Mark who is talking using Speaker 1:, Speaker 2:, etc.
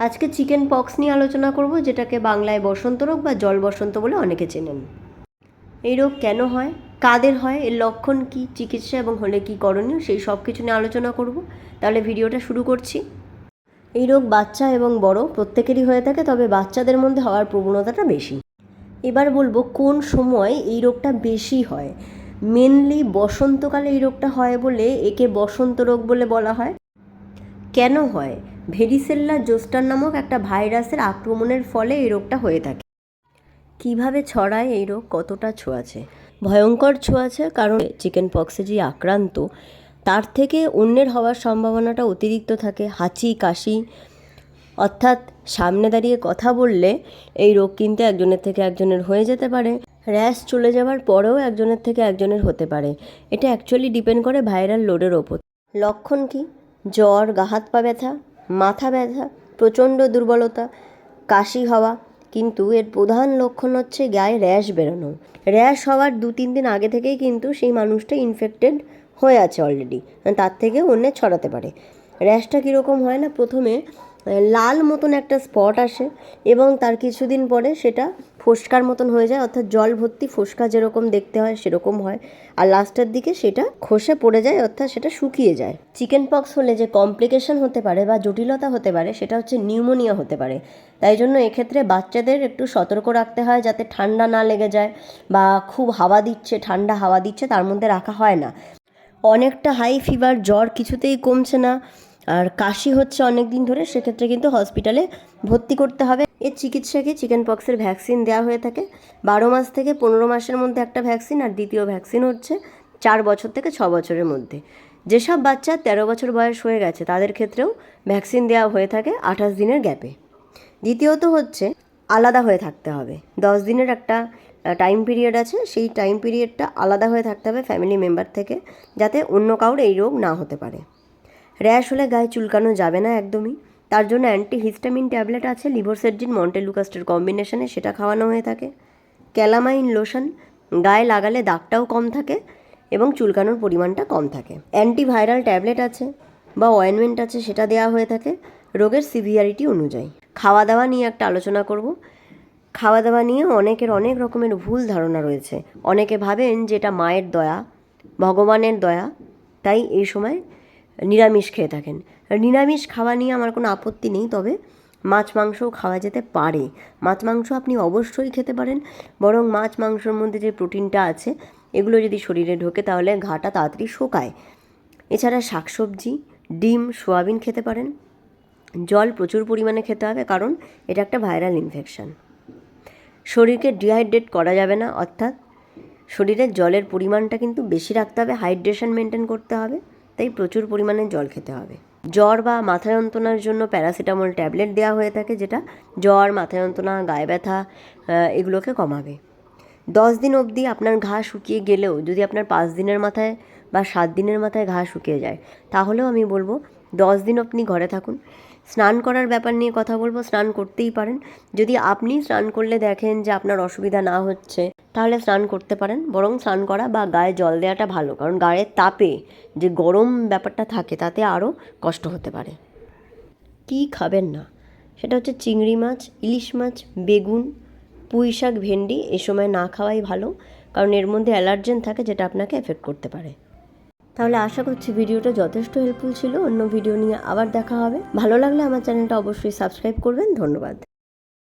Speaker 1: আজকে chicken pox নিয়ে আলোচনা করব, যেটাকে বাংলায় বসন্ত রোগ বা জল বসন্ত বলে অনেকে চেনেন। এই রোগ কেন হয়, কাদের হয়, এর লক্ষণ কি, চিকিৎসা এবং হলে কি করণীয়, সেই সব কিছু নিয়ে আলোচনা করব। তাহলে ভিডিওটা শুরু করছি। এই রোগ বাচ্চা এবং বড় প্রত্যেকেরই হয়ে থাকে, তবে বাচ্চাদের মধ্যে হওয়ার প্রবণতাটা বেশি। এবার বলব কোন সময় এই রোগটা বেশি হয়। মেনলি বসন্তকালে এই রোগটা হয় বলে একে বসন্ত রোগ বলে বলা হয়। কেন হয়? ভেরিসেল্লা জোস্টার নামক একটা ভাইরাসের আক্রমণের ফলে এই রোগটা হয়ে থাকে। কীভাবে ছড়ায় এই রোগ? কতটা ছোঁয়াছে ভয়ঙ্কর ছোঁয়াছে কারণ চিকেন পক্সে যে আক্রান্ত, তার থেকে অন্যের হওয়ার সম্ভাবনাটা অতিরিক্ত থাকে। হাঁচি, কাশি, অর্থাৎ সামনে দাঁড়িয়ে কথা বললে এই রোগ কিন্তু একজনের থেকে একজনের হয়ে যেতে পারে। র্যাশ চলে যাওয়ার পরেও একজনের থেকে একজনের হতে পারে। এটা অ্যাকচুয়ালি ডিপেন্ড করে ভাইরাল লোডের ওপর। লক্ষণ কি? জ্বর, গা হাত পা ব্যথা মাথা ব্যথা, প্রচণ্ড দুর্বলতা, কাশি হওয়া। কিন্তু এর প্রধান লক্ষণ হচ্ছে গায়ে র্যাশ বেরোনো। র্যাশ হওয়ার দু তিন দিন আগে থেকেই কিন্তু সেই মানুষটা ইনফেক্টেড হয়ে আছে অলরেডি তার থেকে অন্যের ছড়াতে পারে। র্যাশটা কীরকম হয় না? প্রথমে লাল মতন একটা স্পট আসে এবং তার কিছুদিন পরে সেটা ফোসকার মতন হয়ে যায়, অর্থাৎ জল ভর্তি ফোসকা যেরকম দেখতে হয় সেরকম হয়। আর লাস্টের দিকে সেটা খসে পড়ে যায়, অর্থাৎ সেটা শুকিয়ে যায়। চিকেন পক্স হলে যে কমপ্লিকেশন হতে পারে বা জটিলতা হতে পারে সেটা হচ্ছে নিউমোনিয়া হতে পারে। তাই জন্য এক্ষেত্রে বাচ্চাদের একটু সতর্ক রাখতে হয় যাতে ঠান্ডা না লেগে যায় বা খুব হাওয়া দিচ্ছে, ঠান্ডা হাওয়া দিচ্ছে, তার মধ্যে রাখা হয় না। অনেকটা হাই ফিভার জ্বর কিছুতেই কমছে না। আর কাশি হচ্ছে অনেক দিন ধরে, সেক্ষেত্রে কিন্তু হসপিটালে ভর্তি করতে হবে। এর চিকিৎসাকে চিকেন পক্সের ভ্যাকসিন দেওয়া হয়ে থাকে। বারো মাস থেকে পনেরো মাসের মধ্যে একটা ভ্যাকসিন আর দ্বিতীয় ভ্যাকসিন হচ্ছে চার বছর থেকে ছ বছরের মধ্যে। যেসব বাচ্চা তেরো বছর বয়স হয়ে গেছে, তাদের ক্ষেত্রেও ভ্যাকসিন দেওয়া হয়ে থাকে আঠাশ দিনের গ্যাপে দ্বিতীয়ত হচ্ছে আলাদা হয়ে থাকতে হবে। দশ দিনের একটা টাইম পিরিয়ড আছে, সেই টাইম পিরিয়ডটা আলাদা হয়ে থাকতে হবে ফ্যামিলি মেম্বার থেকে, যাতে অন্য কাউর এই রোগ না হতে পারে। র্যাশ হলে গায়ে চুলকানো যাবে না একদমই। তার জন্য অ্যান্টি হিস্টামিন ট্যাবলেট আছে লিভোসেডজিন মন্টেলুকাস্টের কম্বিনেশনে সেটা খাওয়ানো হয়ে থাকে। ক্যালামাইন লোশন, গায়ে লাগালে দাগটাও কম থাকে এবং চুলকানোর পরিমাণটা কম থাকে। অ্যান্টিভাইরাল ট্যাবলেট আছে বা অয়েনমেন্ট আছে, সেটা দেওয়া হয়ে থাকে রোগের সিভিয়ারিটি অনুযায়ী। খাওয়া দাওয়া নিয়ে একটা আলোচনা করব। খাওয়া দাওয়া নিয়ে অনেকের অনেক রকমের ভুল ধারণা রয়েছে। অনেকে ভাবেন যে এটা মায়ের দয়া, ভগবানের দয়া, তাই এই সময় নিরামিষ খেয়ে থাকেন। নিরামিষ খাওয়া নিয়ে আমার কোনো আপত্তি নেই, তবে মাছ মাংসও খাওয়া যেতে পারে। মাছ মাংস আপনি অবশ্যই খেতে পারেন, বরং মাছ মাংসর মধ্যে যে প্রোটিনটা আছে, এগুলো যদি শরীরে ঢোকে তাহলে ঘাটা তাড়াতাড়ি শোকায়। এছাড়া শাকসবজি, ডিম, সোয়াবিন খেতে পারেন। জল প্রচুর পরিমাণে খেতে হবে, কারণ এটা একটা ভাইরাল ইনফেকশন শরীরকে ডিহাইড্রেট করা যাবে না, অর্থাৎ শরীরে জলের পরিমাণটা কিন্তু বেশি রাখতে হবে হাইড্রেশন মেনটেন করতে হবে। তাই প্রচুর পরিমাণে জল খেতে হবে। জ্বর বা মাথা যন্ত্রণার জন্য প্যারাসিটামল ট্যাবলেট দেওয়া হয়ে থাকে যেটা জ্বর, মাথা যন্ত্রণা, গায়ে ব্যথা এগুলোকে কমাবে। দশ দিন অবধি আপনার ঘা শুকিয়ে গেলেও যদি আপনার পাঁচ দিনের মাথায় বা সাত দিনের মাথায় ঘা শুকিয়ে যায়, তাহলেও আমি বলব দশ দিন আপনি ঘরে থাকুন। স্নান করার ব্যাপার নিয়ে কথা বলব, স্নান করতেই পারেন। যদি আপনি স্নান করলে দেখেন যে আপনার অসুবিধা না হচ্ছে তাহলে স্নান করতে পারেন। বরং স্নান করা বা গায়ে জল দেওয়াটা ভালো। কারণ গায়ের তাপে যে গরম ব্যাপারটা থাকে, তাতে আরও কষ্ট হতে পারে। কী খাবেন না? সেটা হচ্ছে চিংড়ি মাছ, ইলিশ মাছ, বেগুন, পুঁই শাক, ভেন্ডি এ সময় না খাওয়াই ভালো। কারণ এর মধ্যে অ্যালার্জেন থাকে যেটা আপনাকে এফেক্ট করতে পারে। তাহলে আশা করছি ভিডিওটা যথেষ্ট হেল্পফুল ছিল। অন্য ভিডিও নিয়ে আবার দেখা হবে। ভালো লাগলে আমার চ্যানেলটা অবশ্যই সাবস্ক্রাইব করবেন। ধন্যবাদ।